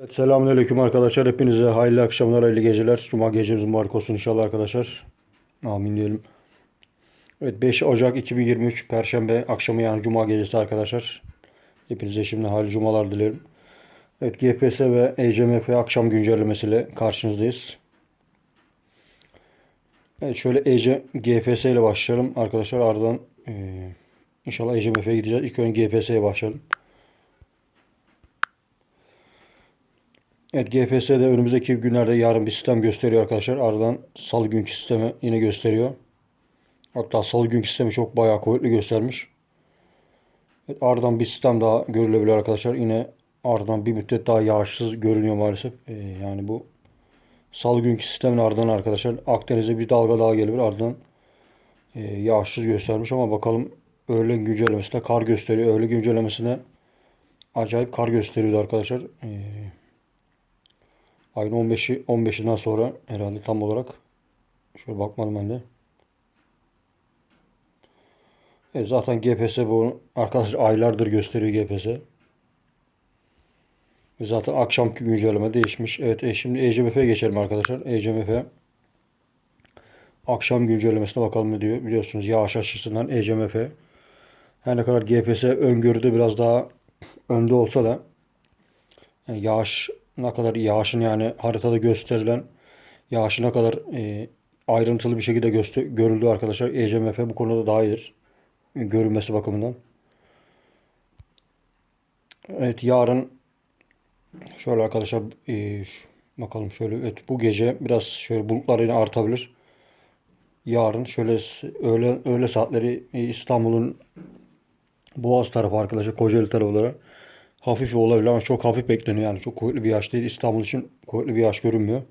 Evet, selamünaleyküm arkadaşlar. Hepinize hayırlı akşamlar, hayırlı geceler. Cuma gecemiz mübarek olsun inşallah arkadaşlar. Amin diyelim. Evet 5 Ocak 2023 Perşembe akşamı yani Cuma gecesi arkadaşlar. Hepinize şimdi hayırlı cumalar dilerim. Evet GPS ve ECMF akşam güncellemesiyle karşınızdayız. Evet şöyle EC, GPS ile başlayalım arkadaşlar. Ardından eee inşallah ECMF'ye gideceğiz. İlk önce GPS'ye başlayalım. Evet GPS'de önümüzdeki günlerde yarın bir sistem gösteriyor arkadaşlar. Ardından salı günkü sistemi yine gösteriyor. Hatta salı günkü sistemi çok bayağı kuvvetli göstermiş. Evet, ardından bir sistem daha görülebilir arkadaşlar. Yine ardından bir müddet daha yağışsız görünüyor maalesef. Ee, yani bu salı günkü sistemin ardından arkadaşlar Akdeniz'e bir dalga daha gelebilir. Ardından e, yağışsız göstermiş ama bakalım öğlen güncellemesinde kar gösteriyor. Öğle güncellemesinde acayip kar gösteriyordu arkadaşlar. Ee, Ayın 15'i 15'inden sonra herhalde tam olarak şöyle bakmadım ben de. E zaten GPS bu arkadaşlar aylardır gösteriyor GPS. Ve zaten akşamki güncelleme değişmiş. Evet e, şimdi ECMF'ye geçelim arkadaşlar. ECMF akşam güncellemesine bakalım ne diyor. Biliyorsunuz yağış açısından ECMF her ne kadar GPS öngörüde biraz daha önde olsa da yani yağış ne kadar yağışın yani haritada gösterilen yağışın ne kadar e, ayrıntılı bir şekilde göster görüldü arkadaşlar. ECMF bu konuda daha iyidir. E, görünmesi bakımından. Evet yarın şöyle arkadaşlar e, bakalım şöyle evet bu gece biraz şöyle bulutlar yine artabilir. Yarın şöyle öğle öğle saatleri e, İstanbul'un Boğaz tarafı arkadaşlar Kocaeli tarafları hafif olabilir ama çok hafif bekleniyor yani çok kuvvetli bir yağış değil. İstanbul için kuvvetli bir yağış görünmüyor.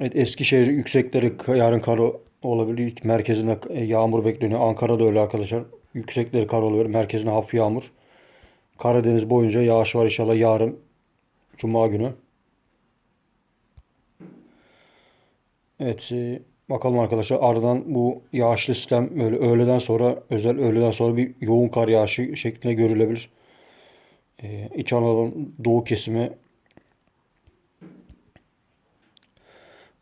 Evet Eskişehir yüksekleri yarın kar olabilir. Merkezinde e, yağmur bekleniyor. Ankara'da öyle arkadaşlar. Yüksekleri kar olabilir. Merkezinde hafif yağmur. Karadeniz boyunca yağış var inşallah yarın Cuma günü. Evet e, bakalım arkadaşlar ardından bu yağışlı sistem böyle öğleden sonra özel öğleden sonra bir yoğun kar yağışı şeklinde görülebilir. E, İç Anadolu'nun doğu kesimi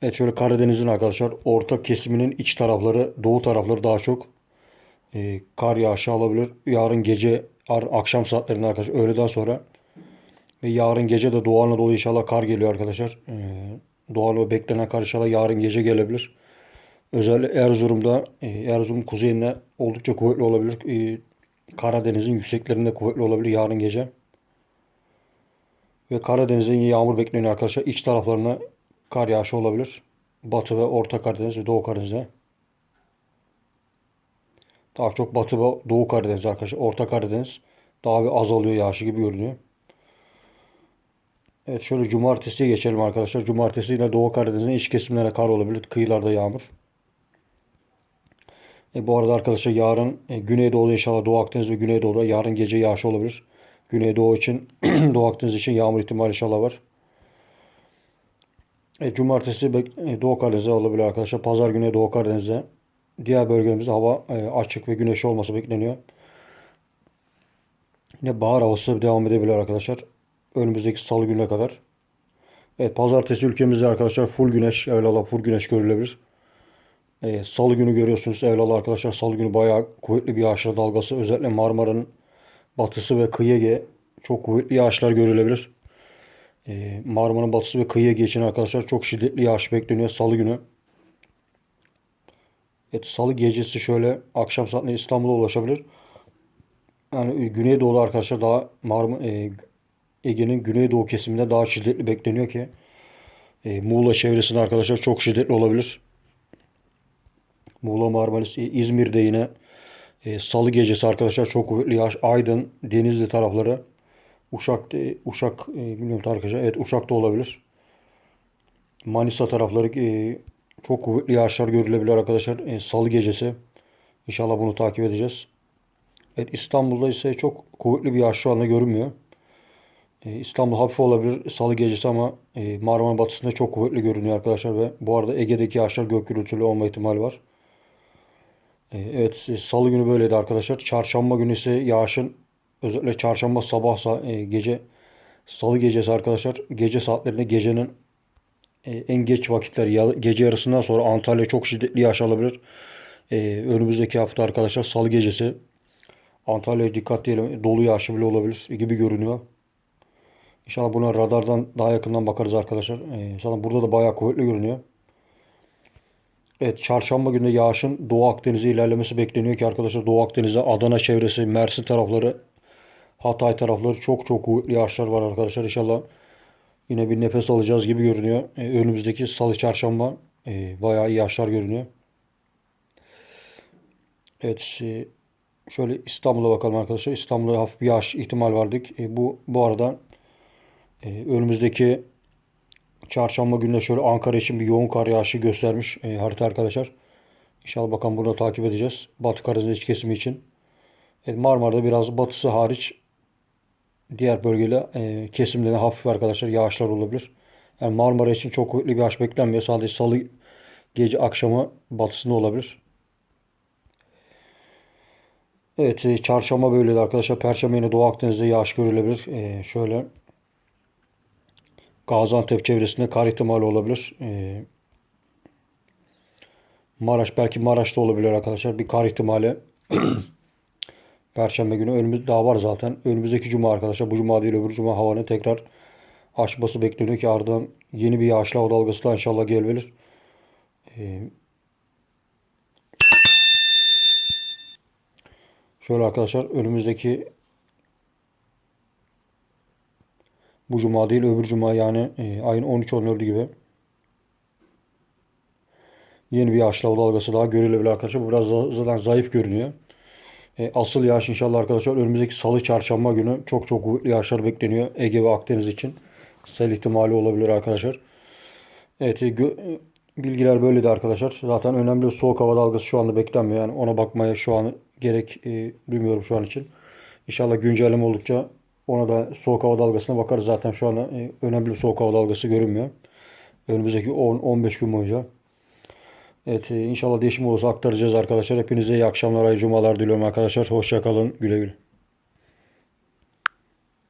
Evet şöyle Karadeniz'in arkadaşlar orta kesiminin iç tarafları, doğu tarafları daha çok e, kar yağışı alabilir. Yarın gece, akşam saatlerinde arkadaşlar öğleden sonra ve yarın gece de Doğu Anadolu inşallah kar geliyor arkadaşlar. E, Doğu Anadolu beklenen kar inşallah yarın gece gelebilir. Özellikle Erzurum'da, e, Erzurum kuzeyinde oldukça kuvvetli olabilir. E, Karadeniz'in yükseklerinde kuvvetli olabilir yarın gece. Ve Karadeniz'de yine yağmur bekleniyor arkadaşlar. İç taraflarına kar yağışı olabilir. Batı ve Orta Karadeniz ve Doğu Karadeniz'de. Daha çok Batı ve Doğu Karadeniz arkadaşlar. Orta Karadeniz daha bir azalıyor yağışı gibi görünüyor. Evet şöyle cumartesiye geçelim arkadaşlar. Cumartesi yine Doğu Karadeniz'in iç kesimlerine kar olabilir. Kıyılarda yağmur. E, bu arada arkadaşlar yarın e, Güneydoğu'da inşallah Doğu Akdeniz ve Güneydoğu'da yarın gece yağış olabilir. Güneydoğu için Doğu Akdeniz için yağmur ihtimali inşallah var. E, cumartesi e, Doğu Karadeniz'de olabilir arkadaşlar. Pazar günü Doğu Karadeniz'de. Diğer bölgelerimizde hava e, açık ve güneşli olması bekleniyor. Yine bahar havası devam edebilir arkadaşlar. Önümüzdeki salı gününe kadar. Evet pazartesi ülkemizde arkadaşlar full güneş, evlallah full güneş görülebilir. E, salı günü görüyorsunuz evlallah arkadaşlar. Salı günü bayağı kuvvetli bir yağışlar dalgası. Özellikle Marmara'nın batısı ve kıyı Ege çok kuvvetli yağışlar görülebilir. E, Marmara'nın batısı ve kıyı Ege için arkadaşlar çok şiddetli yağış bekleniyor salı günü. Evet, salı gecesi şöyle akşam saatinde İstanbul'a ulaşabilir. Yani Güneydoğu'da arkadaşlar daha Marmara, e, Ege'nin güneydoğu kesiminde daha şiddetli bekleniyor ki e, Muğla çevresinde arkadaşlar çok şiddetli olabilir. Muğla, Marmaris, İzmir'de yine e, salı gecesi arkadaşlar çok kuvvetli yağış. Aydın, Denizli tarafları Uşak, e, Uşak e, bilmiyorum arkadaşlar. Evet Uşak'ta olabilir. Manisa tarafları e, çok kuvvetli yağışlar görülebilir arkadaşlar. E, salı gecesi. İnşallah bunu takip edeceğiz. Evet İstanbul'da ise çok kuvvetli bir yağış şu anda görünmüyor. E, İstanbul hafif olabilir salı gecesi ama e, Marmara batısında çok kuvvetli görünüyor arkadaşlar ve bu arada Ege'deki yağışlar gök gürültülü olma ihtimali var. E, evet e, salı günü böyleydi arkadaşlar. Çarşamba günü ise yağışın özellikle çarşamba sabah sa- e, gece Salı gecesi arkadaşlar gece saatlerinde gecenin e, en geç vakitler gece yarısından sonra Antalya çok şiddetli yağış alabilir. Önümüzdeki hafta arkadaşlar salı gecesi Antalya'ya dikkat diyelim dolu yağışı bile olabilir gibi görünüyor. İnşallah buna radardan daha yakından bakarız arkadaşlar. E, zaten burada da bayağı kuvvetli görünüyor. Evet çarşamba günü yağışın Doğu Akdeniz'e ilerlemesi bekleniyor ki arkadaşlar Doğu Akdeniz'de Adana çevresi, Mersin tarafları, Hatay tarafları çok çok kuvvetli yağışlar var arkadaşlar. İnşallah yine bir nefes alacağız gibi görünüyor. E, önümüzdeki salı çarşamba e, bayağı iyi yağışlar görünüyor. Evet e, şöyle İstanbul'a bakalım arkadaşlar. İstanbul'da hafif bir yağış ihtimal vardık. E, bu bu arada e, önümüzdeki Çarşamba günü de şöyle Ankara için bir yoğun kar yağışı göstermiş e, harita arkadaşlar. İnşallah bakalım bunu takip edeceğiz. Batı Karadeniz iç kesimi için. Evet, Marmara'da biraz batısı hariç diğer bölgeyle e, kesimlerine hafif arkadaşlar yağışlar olabilir. Yani Marmara için çok kuvvetli bir yağış beklenmiyor. Sadece salı gece akşamı batısında olabilir. Evet e, çarşamba böyleydi arkadaşlar. Perşembe yine Doğu Akdeniz'de yağış görülebilir. E, şöyle Gaziantep çevresinde kar ihtimali olabilir. Ee, Maraş belki Maraş'ta olabilir arkadaşlar. Bir kar ihtimali. Perşembe günü önümüz daha var zaten. Önümüzdeki cuma arkadaşlar. Bu cuma değil öbür cuma havanın tekrar açması bekleniyor ki ardından yeni bir yağışlı hava dalgası da inşallah gelebilir. Ee, şöyle arkadaşlar önümüzdeki Bu cuma değil öbür cuma yani e, ayın 13-14 gibi. Yeni bir yağışlı hava dalgası daha görülebilir arkadaşlar. Bu biraz zaten zayıf görünüyor. E, asıl yağış inşallah arkadaşlar önümüzdeki salı çarşamba günü çok çok kuvvetli yağışlar bekleniyor. Ege ve Akdeniz için. Sel ihtimali olabilir arkadaşlar. Evet e, gö- bilgiler böyleydi arkadaşlar. Zaten önemli soğuk hava dalgası şu anda beklenmiyor. Yani ona bakmaya şu an gerek e, duymuyorum şu an için. İnşallah güncelleme oldukça ona da soğuk hava dalgasına bakarız. Zaten şu an e, önemli bir soğuk hava dalgası görünmüyor. Önümüzdeki 10-15 gün boyunca. Evet e, inşallah değişim olursa aktaracağız arkadaşlar. Hepinize iyi akşamlar, iyi cumalar diliyorum arkadaşlar. Hoşça kalın. Güle güle.